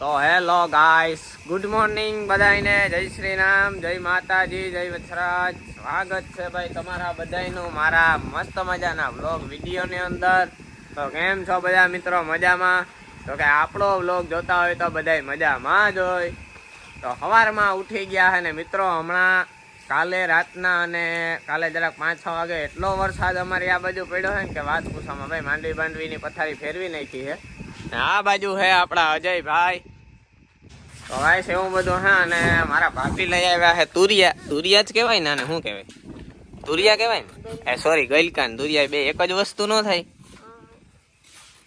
તો hello guys, good morning બધાને જય શ્રી રામ જય માતાજી, જય વત્સરાજ સ્વાગત છે ભાઈ તમારા બધાયનું મારા મસ્ત મજાના વ્લોગ વિડીયોની અંદર. તો કેમ છો બધા મિત્રો? મજામાં? તો કે આપણો વ્લોગ જોતા હોય તો બધાય મજામાં જ હોય. તો સવારમાં ઉઠી ગયા છે મિત્રો, હમણાં કાલે રાતના અને કાલે જરાક પાંચ છ વાગે એટલો વરસાદ અમારી આ બાજુ પડ્યો છે ને કે વાત પૂછવામાં ભાઈ માંડવી બાંડવીની પથારી ફેરવી નાખી છે આ બાજુ છે આપણા અજયભાઈ. તો છે એવું બધું હા અને મારા ભાભી લઈ આવ્યા છે તુરિયા. તુરિયા જ કહેવાય ને અને શું કહેવાય? તુરિયા કહેવાય ને? એ સોરી ગઈલકાન તુરિયા બે એક જ વસ્તુ ન થાય.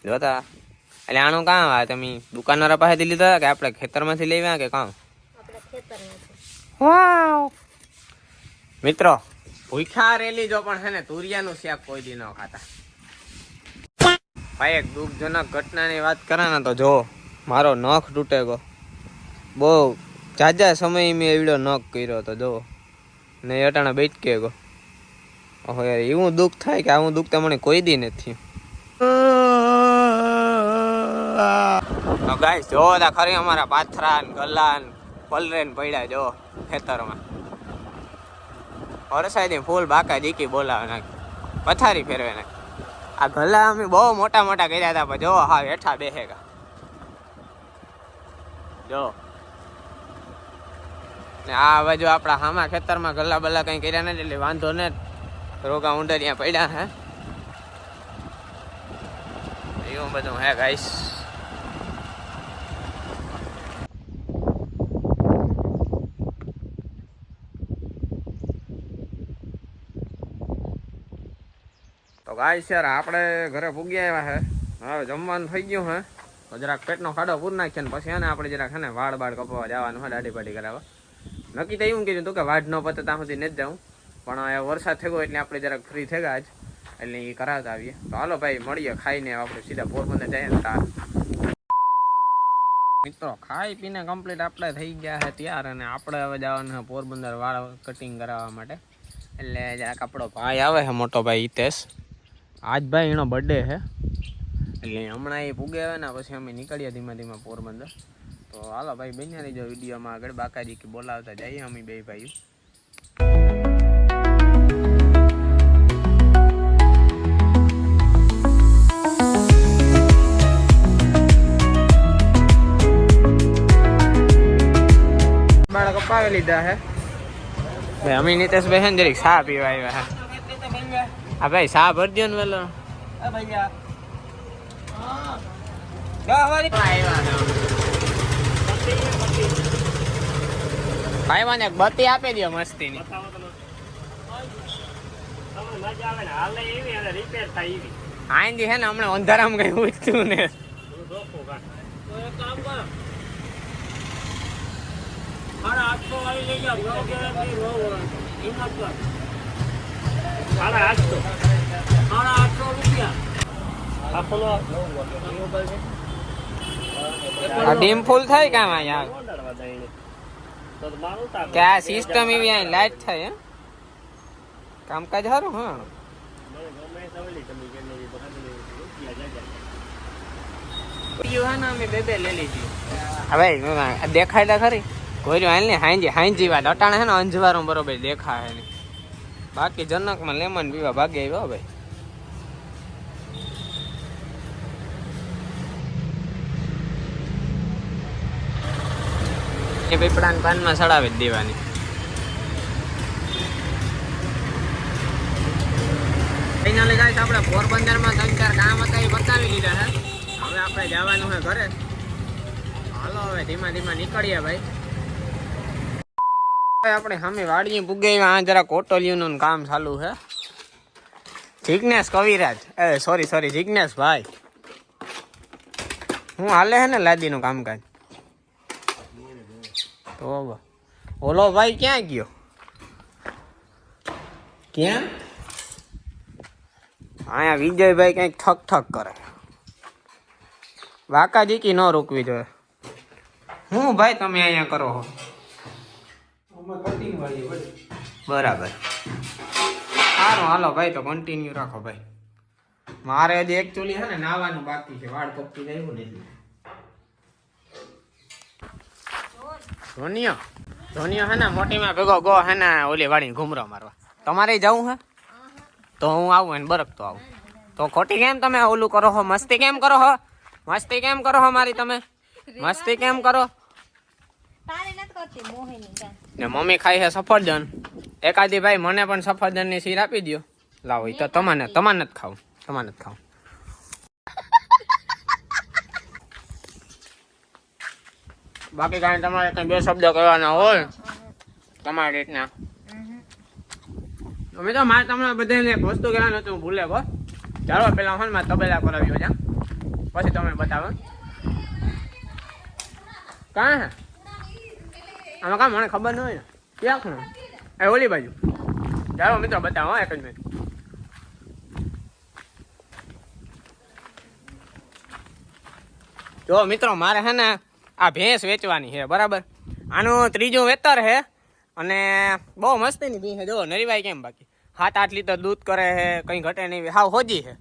જોતા એટલે આનું કામ આ તમે દુકાનવાળા પાસેથી લીધા કે આપણે ખેતરમાંથી લઈ આવ્યા કે કાં વાવ. મિત્રો ભૂખ્યા રેલી જો પણ છે ને તુરિયાનું શાક કોઈ દી ન ખાતા. ભાઈ એક દુઃખજનક ઘટનાની વાત કરે ને તો જો મારો નખ તૂટે ગયો. બહુ જાજા સમય મેં એવડો નખ કર્યો હતો જો. ને અટાણા બેટકે ગો ઓહો યાર, એવું દુઃખ થાય કે આવું દુઃખ તમને કોઈ દી નથી. ગાઈસ, જો તા ખરી અમારા પાથરા ને ગલ્લા ને પલરે ને પડ્યા જો ખેતરમાં. વરસાદી ફૂલ બાકા જીકી બોલાવે નાખ. પથારી ફેરવે નાખ. આ ગલ્લા અમે બહુ મોટા મોટા કર્યા હતા પણ જો હા હેઠા બેસેગા જો. ને આ બાજુ આપણા હામા ખેતરમાં ગલ્લા બલ્લા કંઈ કર્યા નથી એટલે વાંધો ને રોગા ઊંડરિયા પડ્યા હે. એવું બધું હે ગાઈશ તો ગાઈસ યાર, આપણે ઘરે પૂગી આવ્યા હે. હવે જમવાનું થઈ ગયું હે. તો જરાક પેટનો ખાડો પૂર નાખીએ ને પછી એને આપણે જરાક હે ને વાળ બાળ કપાવવા જવાનું હોય દાઢી પાટી કરાવવા. નક્કી તો એવું કીધું તું કે વાઢ ન પતે ત્યાં સુધી નથી જાઉં. પણ વરસાદ થયો એટલે આપણે જરાક ફ્રી થયા આજ એટલે એ કરાવતા આવીએ. તો હાલો ભાઈ, મળીએ ખાઈને આપણે સીધા પોરબંદર જઈએ ને તાર. મિત્રો, ખાઈ પીને કમ્પ્લીટ આપણે થઈ ગયા છે ત્યાર અને આપણે હવે જવાનું પોરબંદર વાળ કટિંગ કરાવવા માટે. એટલે જરાક આપણો ભાઈ આવે છે મોટો ભાઈ હિતેશ. આજ ભાઈ એનો બર્થડે છે એટલે હમણાં એ પૂગે આવે ને, પછી અમે નીકળીએ ધીમે ધીમે પોરબંદર. તો હાલો ભાઈ બન્યા રહીજો વિડીયોમાં આગળ. બાકાજી કે બોલાવતા જઈએ અમે બે ભાઈ બાળક અપાવી લીધા હે. ભાઈ અમે નીતેશભાઈ છે ને જરીક સા પીવા આવ્યા હે. હા ભાઈ ચા ભરજો ને વેલો ભાઈ મને બતી આપી દો મસ્તી ની આઈંદી છે ને હમણાં અંધારામાં કઈ ઉઠતું ને. આ ડીમ ફૂલ થાય કામ અહીંયા? કે આ સિસ્ટમ એવી અહીં લાઈટ થાય હે કામકાજ સારું, હા? હવે દેખાય ખરી. કોઈ હાલ ને હાંજી હાંજી વાત. અટાણે છે ને અંજવારો બરોબર દેખાય બાકી જનકમાં લેમન પીવા ભાગે આવ્યો ભાઈ. એ પીપળાને પાનમાં સડાવી જ દેવાની. ફાઇનલી ગાઈસ આપણે પોરબંદરમાં ત્રણ ચાર કામ હતા એ બતાવી લીધા હે હવે આપણે જવાનું છે ઘરે. હાલો હવે ધીમા ધીમા નીકળીએ ભાઈ. આપણે સામે વાડીએ પૂગે આ જરા કોટોલિયું કામ ચાલુ છે. જિજ્ઞેશ કવિરાજ. એ સોરી સોરી જિજ્ઞેશ ભાઈ હું હાલે છે ને લાદીનું કામકાજ? તો ઓલો ભાઈ ક્યાં ગયો? ક્યાં અહીંયા વિજયભાઈ કંઈક ઠક ઠક કરે. વાકાજીકી ન રોકવી જોઈએ. હું ભાઈ તમે અહીંયા કરો છો બરાબર. સારું હાલો ભાઈ તો કન્ટિન્યુ રાખો ભાઈ. મારે હજી એકચ્યુઅલી છે ને નાવાનું બાકી છે. વાળ કપતી જાય ને ધોનિયો ધોનિયો હે ને મોટીમાં ભેગો ગો હે ને ઓલી વાળીને ઘૂમરો મારવા. તમારે જવું હે? તો હું આવું ને બરક તો આવું. તો ખોટી કેમ તમે ઓલું કરો હો? મસ્તી કેમ કરો હો? મસ્તી કેમ કરો હો મારી તમે? મસ્તી કેમ કરો. ને મમ્મી ખાઈ છે સફરજન. એકાદી ભાઈ મને પણ સફરજનની શીર આપી દો લાવો તો તમને તમાને જ ખાવું. તમાને જ ખાવું. બાકી કાંઈ તમારે કઈ બે શબ્દ કહેવાના હોય તમારી રીતના. અમે તો મારે તમને બધાને એક વસ્તુ કહેવાનું હતું ભૂલે ગો ચાલો, પેલા મારે તબેલા કરાવ્યો છે પછી તમે બતાવો. કાં હે? આમાં કાં મને ખબર ન હોય ને. ક્યાં એ ઓલી બાજુ. ચાલો, મિત્રો, બતાવો એક જ મિનિટ. જો, મિત્રો, મારે હે ને આ ભેંસ વેચવાની છે, બરાબર? આનું ત્રીજું વેતર છે, અને બહુ મસ્તીની ભેંસ છે. જો નરીવાય કેમ બાકી? સાત આઠ લીટર દૂધ કરે છે, કંઈ ઘટે નહીં. હાવ હોજી છે.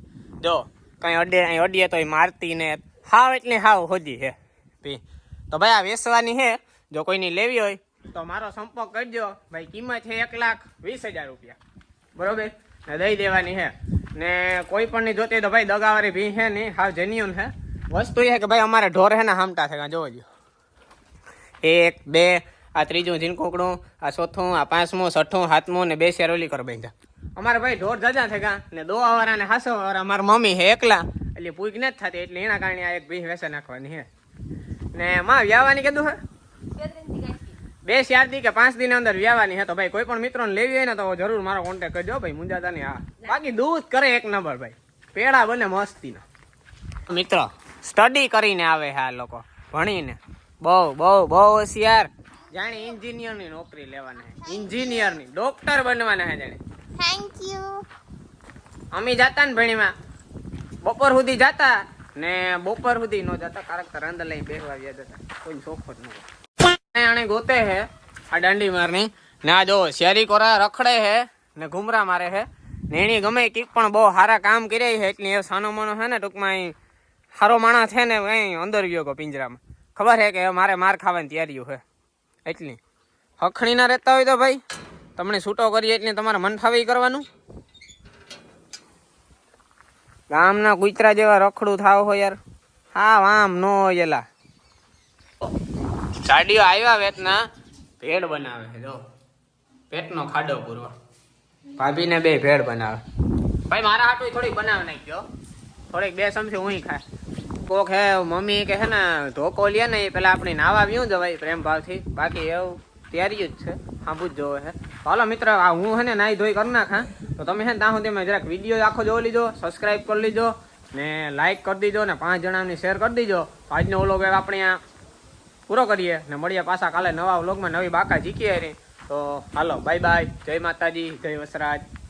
જો, કંઈ અડે, અહીં અડીએ તો એ મારતી ને હાવ એટલી હાવ હોજી છે. ભી. તો ભાઈ, આ વેચવાની છે. જો કોઈની લેવી હોય, તો મારો સંપર્ક કરજો. ભાઈ, કિંમત છે એક લાખ વીસ હજાર રૂપિયા. બરોબર? ને દઈ દેવાની છે. ને કોઈ પણ ની જોતી તો ભાઈ, દગાવાળી ભી છે નહીં હાવ જેન્યુન છે. વસ્તુ એ છે કે ભાઈ અમારે ઢોર હે ને હામટા છે જોવો જો એક, બે, આ ત્રીજું ઝીણકોકડું, આ ચોથું, આ પાંચમું, છઠ્ઠું, સાતમું ને બે શેરોલી કર બેંધા. અમારે ભાઈ ઢોર જાજા થયા ને દો વાળા ને હાસો વાળા મારા મમ્મી હે એકલા, એટલે પૂગ નથી થતી, એટલે એના કારણે આ એક ભી વેસે નાખવાની હે ને માં વ્યાવાની કીધું હે. બે ચાર દી કે પાંચ દિન અંદર વ્યાવાની હે તો ભાઈ કોઈ પણ મિત્રોને લેવી હોય ને, તો જરૂર મારો કોન્ટેક્ટ કરજો, ભાઈ મુંજાતા ની હા બાકી દૂધ કરે એક નંબર, ભાઈ. પેડા બને મસ્તીના. મિત્રો સ્ટડી કરીને આવે છે આ લોકો. ભણીને. બહુ બહુ બહુ હોશિયાર. જાણે એન્જિનિયરની નોકરી લેવાના છે. એન્જિનિયરની ડોક્ટર બનવાના છે જાણે. થેન્ક યુ અમે જાતા ને ભણીમાં બપોર સુધી જાતા ને બપોર સુધી નો જાતા. કારક અંદર લઈ બેસવા ગયા જતા. કોઈ શોખ જ નહીં આણે ગોતે હે આ દાંડી મારની. ને આ જો શેરી કોરા રખડે હે ને ઘુમરા મારે હે ને એની ગમે કીક પણ બહુ સારા કામ કર્યા છે. એટલે એ સાનો મનો છે ને ટૂંકમાં સારો માણસ છે ને અહીં અંદર ગયો ગો પિંજરામાં. ખબર છે કે મારે માર ખાવાની તૈયારીઓ છે. એટલી. હખણીના રહેતા હોય તો ભાઈ, તમને છૂટો કરીએ એટલે તમારે મન ફાવે કરવાનું. ગામના કૂતરા જેવા રખડું થાવ હોય યાર. હા આમ નો એલા. ગાડીઓ આવ્યા વેતના ભેડ બનાવે જો. પેટનો ખાડો પૂરો. ભાભીને બે ભેડ બનાવે. ભાઈ, મારા હાટું થોડીક બનાવી નાખ્યો થોડીક બે ચમચી હું ખાય. કોક હે મમ્મી કે હે ને, ધોકો લે ને, એ પેલા આપણે નાવા વ્યું જવાય પ્રેમ ભાવથી. બાકી એવું તૈયારી જ છે સાંભું જ જોવે છે હાલો મિત્ર, આ હું હે ને નાઈ ધોઈ કરી નાખા તો તમે હે ને ત્યાં સુધીમાં જરાક વીડિયો આખો જોઈ લીજો સબસ્ક્રાઈબ કરી લીજો ને લાઈક કરી દીજો ને પાંચ જણાની શેર કરી દીજો તો આજનો ઓલો વેબ આપણે આ પૂરો કરીએ, ને મળીએ પાછા કાલે નવા વ્લોગમાં નવી બાકા જીકીએ રે તો હાલો બાય બાય જય માતાજી, જય વસરાજ.